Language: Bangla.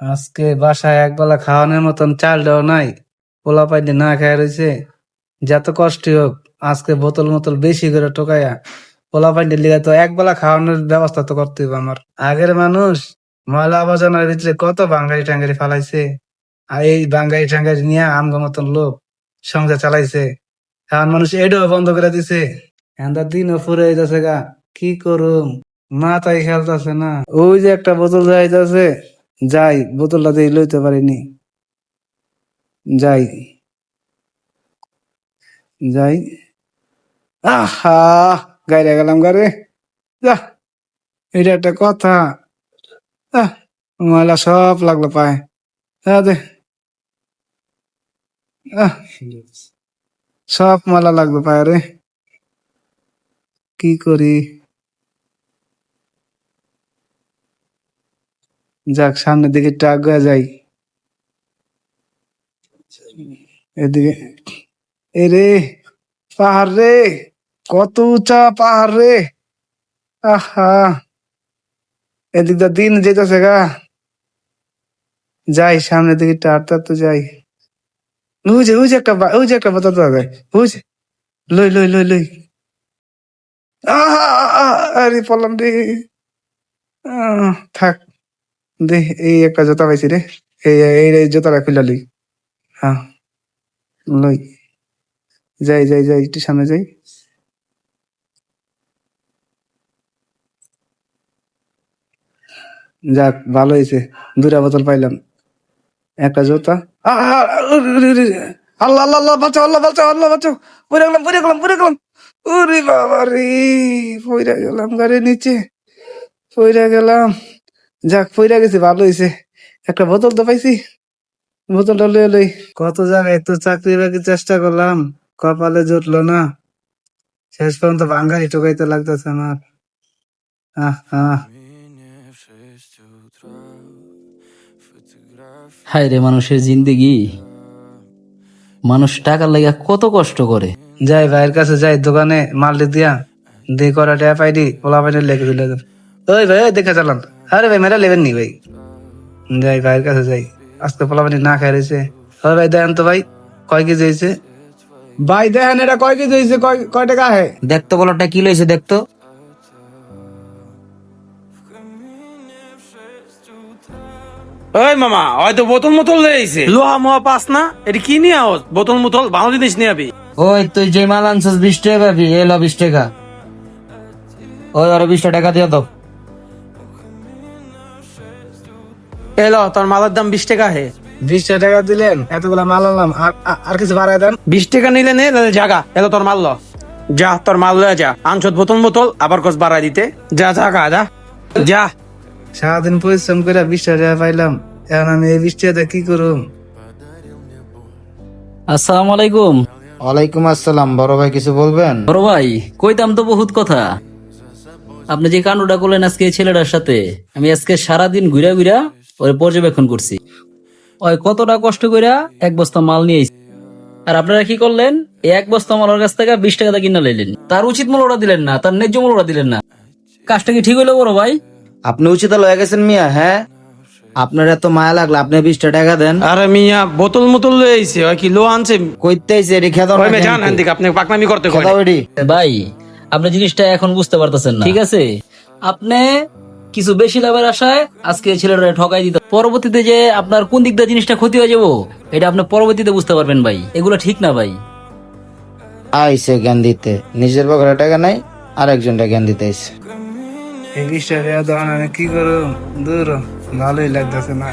আজকে বাসায় একবেলা খাওয়ানোর মতন চালটাও নাই। পোলা পাইনি না খায় রয়েছে যত কষ্ট হোক, আজকে বোতল মোতল বেশি করে টোকাইয়া পোলা পাইনি লিগে তো একবেলা খাওয়ানোর ব্যবস্থা তো করতে হবে আমার। আগের মানুষ ময়লা আবর্জনার ভিতরে কত বাঙ্গারি টাঙ্গারি ফালাইছে। আর এই বাঙ্গারি টাঙ্গারি নিয়ে আমগো মতন লোক সংসার চালাইছে। এখন মানুষ এটাও বন্ধ করে দিছে। এন্দার দিনও ফুরে যাচ্ছে গা। কি করুম? মাথায় খেলতেছে না। ওই যে একটা বোতল যাইতেছে যাই, বোতলটা দিয়ে লইতে পারিনি। যাই। যাই। আহা, গাইরে গেলাম গারে যা এটা একটা কথা। ময়লা সব লাগল পায়ে। দে। সব ময়লা লাগল পায়ে রে। কি করি? যাক, সামনের দিকে একটু যাই। এদিকে এ রে পাহাড় রে, কত উঁচা পাহাড় রে। আহা, এদিক দা দিন যেতেছে গা। যাই, সামনের দিকে একটু আটটা তো যাই। ওই যে একটা যে একটা পাওয়া যায় যে, লই লই লই লই। আহা আরে পড়লাম রে। থাক। দে, এই একটা জোতা পাইছি রে। এই এই জোতাটা খুলে লই। হ্যাঁ লই। যাই যাই যাই, একটু সামনে যাই। যাক, ভালো হয়েছে দুটা বোতল পাইলাম। একটা জোতা। আল্লাহ আল্লাহ আল্লাহ, বাঁচাও আল্লাহ বাঁচাও আল্লাহ, বাঁচাও। পড়ে গেলাম পড়ে গেলাম পড়ে গেলাম। উরে বাবা রে পড়ে গেলাম গাড়ি নিচে। পড়ে গেলাম। যাক পড়ে গেছে ভালো হয়েছে একটা বোতল তো পাইছি। বোতলটা লই লই। কত জায়গায় তো চাকরি বাকরি চেষ্টা করলাম কপালে জুটলো না। শেষ পর্যন্ত বাঙ্গালি টোকাইতে লাগতেছে আমার। আহ আহ। হায় রে মানুষের জিন্দেগি। মানুষ টাকার লাগা কত কষ্ট করে। যাই ভাইয়ের কাছে যাই দোকানে মাল দিয়া দিয়ে করা ট্যাপ আইডি ওলা পাইনে লেগে দিলে। ওই ভাই ওই দেখে চালান। আরে ভাই মেরা লেবেন নি ভাই। যাই ভাইয়ের কাছে যাই। আজকে পোলা পানি না খাই রয়েছে। ওই ভাই দেখেন তো ভাই কয় কেজি হয়েছে? ভাই দেখেন এটা কয় কেজি হয়েছে? কয় কয় টাকা হে দেখতো বলটা কি লইছে দেখতো? ওই মামা হয়তো বোতল মোতল লেগেছে লোহা মোহা পাস না? এটা কি নিয়ে আওয়াজ বোতল মোতল ভালো জিনিস নিয়ে আবি ওই তুই যে মাল আনছিস বিশ টাকা পাবি এলো বিশ টাকা। ওই আরও বিশটা টাকা দিয়ে দাও। এলো তোর মালের দাম বিশ টাকা হে। বিশ টাকা দিলেন এতগুলা মাল আনলাম আর কিছু বাড়ায় দেন। বিশ টাকা নিলে নে নাহলে জাগা এলো তোর মাল ল। যা তোর মাল লয়ে যা আনছত বোতল মোতল আবার কস বাড়াই দিতে। যা জাগা যা। যা। সারাদিন পরিশ্রম করে বিশ টাকা পাইলাম এখন আমি এই বিশ টাকা কি করুম? আসসালামু আলাইকুম। ওয়ালাইকুম আসসালাম বড় ভাই কিছু বলবেন? বড় ভাই কইতাম তো বহুত কথা। আপনি যে কাণ্ডটা করলেন আজকে এই ছেলেটার সাথে আমি আজকে সারাদিন ঘুরা ঘুরা ওরে পর্যবেক্ষণ করছি। ওই কতটা কষ্ট কইরা এক বস্তা মাল নিয়ে আইছে। আর আপনারা কি করলেন? এক বস্তা মালের কাছ থেকে বিশ টাকা দিয়ে কিনা লাইলেন। তার উচিত মূল্য ওরা দিলেন না তার ন্যায্য মূল্য ওরা দিলেন না। কাজটা কি ঠিক হইল বড় ভাই? আপনি উচিত লয়ে গেছেন মিয়া হ্যাঁ? আপনার এত মায়া লাগল আপনি বিশটা টাকা দেন। আরে মিয়া বোতল মোতল লয়ে আইছে ওই কি লো আনছে? কইতে আইছে এটি খেদা ওই মে জান দিকে আপনি পাকনামি করতে ওইটি ভাই আপনি জিনিসটা এখন বুঝতে পারতেছেন না। ঠিক আছে। আপনি কিছু বেশি লাভের আশায় আজকে ছেলেরা ঠকাই দিতে পরবর্তীতে যে আপনার কোন দিক দিয়ে জিনিসটা ক্ষতি হয়ে যাব এটা আপনি পরবর্তীতে বুঝতে পারবেন ভাই। এগুলো ঠিক না ভাই। আইসে জ্ঞান দিতে। নিজের পকেটে টাকা নাই আরেকজনটা জ্ঞান দিতে আইসে। কি করো? দূর। ভালোই লাগতেছে না।